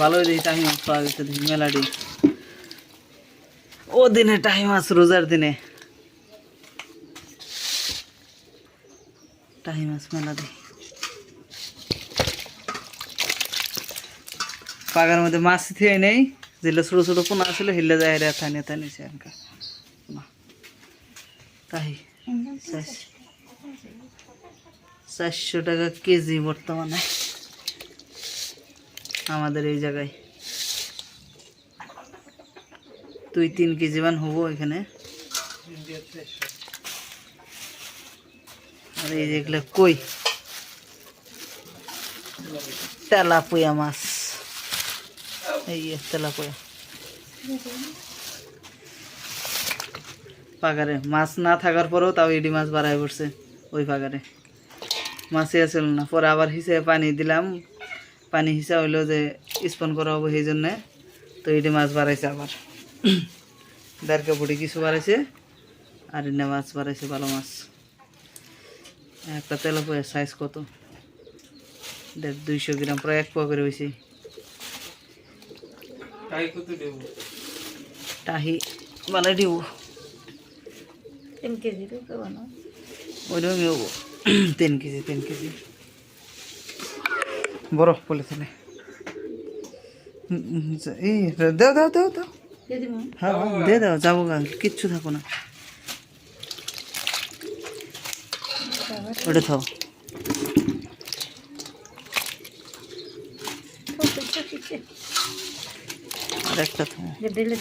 ভালোই দেখি টাহি মাছ পাওয়া দেখি মেলাডি ও দিনে টাহি মাছ রোজার দিনে। টাহি মাছ মেলা দেখি পাগার মধ্যে মাছ থিয়ে নেই, যেগুলো ছোটো ছোটো পোনা ছিল হিলে যায় রে, থানি থানিছে এনকা। তাই চারশো টাকা কেজি বর্তমানে। আমাদের এই জায়গায়। দুই তিন কেজি মান হব এখানে। আর এই যেগুলো কই? তেলাপুয়া মাছ। এই তেলাপুয়া। পাগারে। মাছ না থাকার পরেও তাও ইডি মাছ বাড়ায় পড়ছে ওই পাগারে। মাছই আসল না। পরে আবার হিসেবে পানি দিলাম। পানি হিসা হইল যে স্পন করা হব সেই জন্যে। তো ইডি মাছ বাড়াইছে আবার। দেড়কে বুড়ি কিছু বাড়াইছে আর ইনে মাছ বাড়াইছে ভালো মাছ। একটা তেলাপুয়া সাইজ কত? দেড় দুইশো গ্রাম প্রায় এক পোয়া করে হয়েছে টাহি বালাই দিব? তিন কেজি হব। তিন কেজি তিন কেজি। বরফ পলিথিনে হুম, হুম, এই দাও দাও দাও দাও হ্যাঁ হ্যাঁ, দিয়ে দাও যাব কিচ্ছু থাকো না ওটা থাও আর একটা থাও দিলে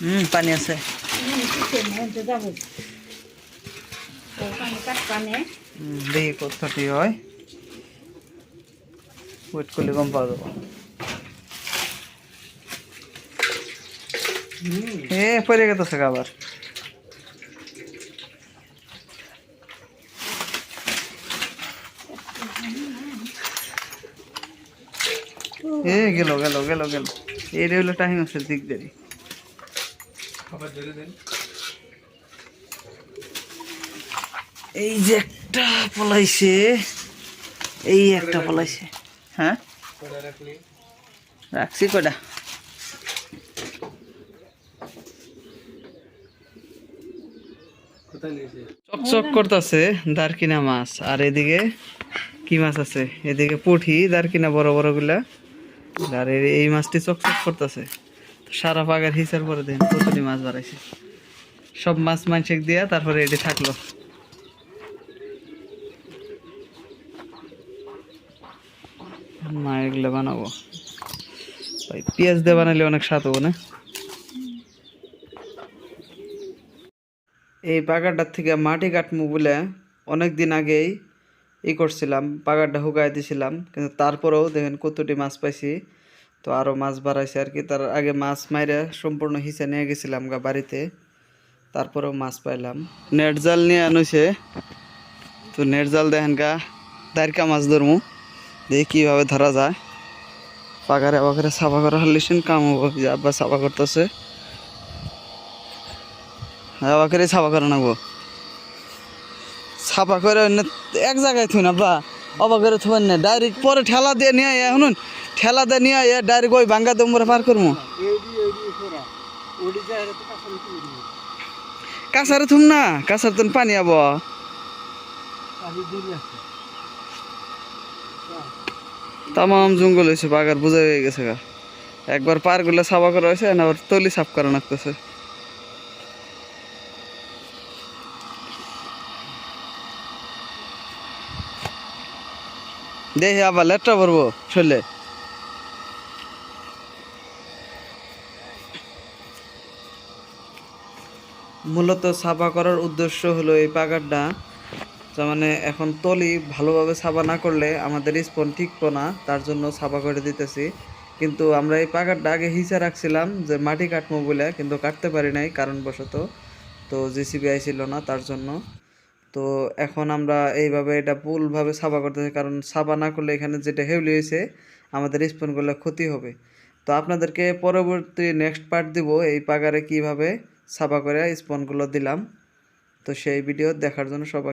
হুম পানি আছে পানি কাট পানি হুম, দেখি কতটি হয়। ওয়েট করলে কম পাওয়া যাব। এ পরে গেছে আবার এ, গেল গেল গেল গেল। এই হলো টাইম আছে দিক দেরি এই যে একটা পলাইছে। এই একটা পলাইছে। হ্যাঁ? রাখছি কটা চকচক করতেছে দারকিনা মাছ। আর এদিকে কি মাছ আছে? এদিকে পুঁঠি, দারকিনা বড় বড়গুলা। আর এই- মাছটি চকচক করতেছে। সারা পাগার হিসার পরে দেন কতটি মাছ বাড়াইছে। সব মাছ মাংসেক দিয়া তারপরে এটি থাকল। মা এগুলো বানাবো। ভাই, পেঁয়াজ দিয়ে বানালে অনেক স্বাদ হব, না? এই পাগারটার থেকে মাটি কাটমু বলে অনেক দিন আগেই ই করছিলাম পাগারটা হুকাই দিছিলাম। কিন্তু তারপরেও দেখেন কতটি মাছ পাইছি। তো আরও মাছ বাড়াইছে আর কি। তার আগে মাছ মাইরে সম্পূর্ণ হিসে নিয়ে গেছিলাম গা বাড়িতে। তারপরেও মাছ পাইলাম। নেট জাল নিয়ে আনুছে তো নেট জাল দেখেন গা দাঁড়কা মাছ ধরমু। দেখি কীভাবে ধরা যায়। পাগারে পাগারে সাফা করা হলিসেন কাম হব। আব্বা সাফা করতেছে। হ্যাঁ করে সাফা করে নেব সাফা করে অন্য এক জায়গায় থুই না বা অবা করে থুবেন না। ডাইরেক্ট পরে ঠেলা দিয়ে নিয়ে আয়। শুনুন, ঠেলা দিয়ে নিয়ে আয়। ডাইরেক্ট ওই ভাঙ্গা দমরে পার করব কাছারে থুম না। কাছার তো পানি আব। তামাম জঙ্গল হয়েছে বাগার বোঝা হয়ে গেছে গা। একবার পারগুলো সাফা করা হয়েছে, আবার তলি সাফ করা লাগতেছে। দেখি আবার লেট্রা ভরবো, শরীরে। মূলত সাফা করার উদ্দেশ্য হলো এই পাগারটা তার মানে এখন তলি ভালোভাবে সাফা না করলে আমাদের স্পন ঠিকতো না, তার জন্য সাফা করে দিতেছি। কিন্তু আমরা এই পাগারটা আগে হিসা রাখছিলাম যে মাটি কাটবো বলে, কিন্তু কাটতে পারি নাই কারণবশত। তো জেসিবি আইছিল না তার জন্য। তো এখন আমরা এইভাবে এটা ভুলভাবে সাফা করতেছি কারণ সাবা না করলে এখানে যেটা হেউলি হয়েছে, আমাদের স্পনগুলো ক্ষতি হবে। তো আপনাদেরকে পরবর্তী নেক্সট পার্ট দিব, এই পাগারে কীভাবে সাফা করে স্পনগুলো দিলাম। তো সেই ভিডিও দেখার জন্য সবাই